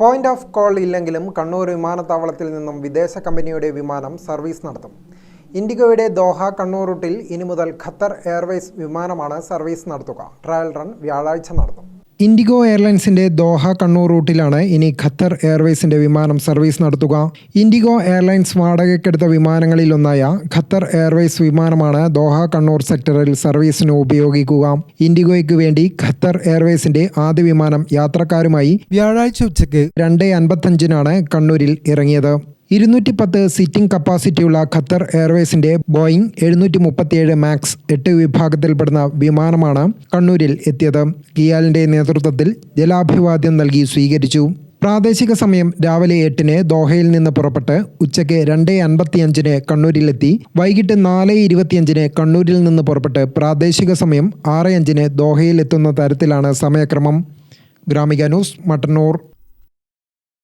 Point of call ഇല്ലെങ്കിലും കണ്ണൂർ വിമാനത്താവളത്തിൽ നിന്നും വിദേശ കമ്പനിയുടെ വിമാനം സർവീസ് നടത്തും. ഇൻഡിഗോയുടെ ദോഹ കണ്ണൂർ റൂട്ടിൽ ഇനി മുതൽ ഖത്തർ എയർവേസ് വിമാനമാണ് സർവീസ് നടത്തുക. ട്രയൽ റൺ വ്യാഴാഴ്ച നടന്നു ഇൻഡിഗോ എയർലൈൻസിന്റെ ദോഹ കണ്ണൂർ റൂട്ടിലാണ് ഇനി ഖത്തർ എയർവേസിന്റെ വിമാനം സർവീസ് നടത്തുക. ഇൻഡിഗോ എയർലൈൻസ് വാടകയ്ക്കെടുത്ത വിമാനങ്ങളിലൊന്നായ ഖത്തർ എയർവേസ് വിമാനമാണ് ദോഹ കണ്ണൂർ സെക്ടറിൽ സർവീസിന് ഉപയോഗിക്കുക. ഇൻഡിഗോയ്ക്ക് വേണ്ടി ഖത്തർ എയർവേസിന്റെ ആദ്യ വിമാനം യാത്രക്കാരുമായി വ്യാഴാഴ്ച ഉച്ചയ്ക്ക് രണ്ട് അൻപത്തഞ്ചിനാണ് കണ്ണൂരിൽ ഇറങ്ങിയത്. ഇരുന്നൂറ്റി പത്ത് സിറ്റിംഗ് കപ്പാസിറ്റിയുള്ള ഖത്തർ എയർവേസിന്റെ ബോയിങ് എഴുന്നൂറ്റി മുപ്പത്തിയേഴ് മാക്സ് എട്ട് വിഭാഗത്തിൽപ്പെടുന്ന വിമാനമാണ് കണ്ണൂരിൽ എത്തിയത്. കിയാലിന്റെ നേതൃത്വത്തിൽ ജലാഭിവാദ്യം നൽകി സ്വീകരിച്ചു. പ്രാദേശിക സമയം രാവിലെ എട്ടിന് ദോഹയിൽ നിന്ന് പുറപ്പെട്ട് ഉച്ചയ്ക്ക് രണ്ട് അൻപത്തിയഞ്ചിന് കണ്ണൂരിലെത്തി. വൈകിട്ട് നാല് ഇരുപത്തിയഞ്ചിന് കണ്ണൂരിൽ നിന്ന് പുറപ്പെട്ട് പ്രാദേശിക സമയം ആറ് അഞ്ചിന് ദോഹയിലെത്തുന്ന തരത്തിലാണ് സമയക്രമം. ഗ്രാമിക ന്യൂസ് മട്ടന്നൂർ.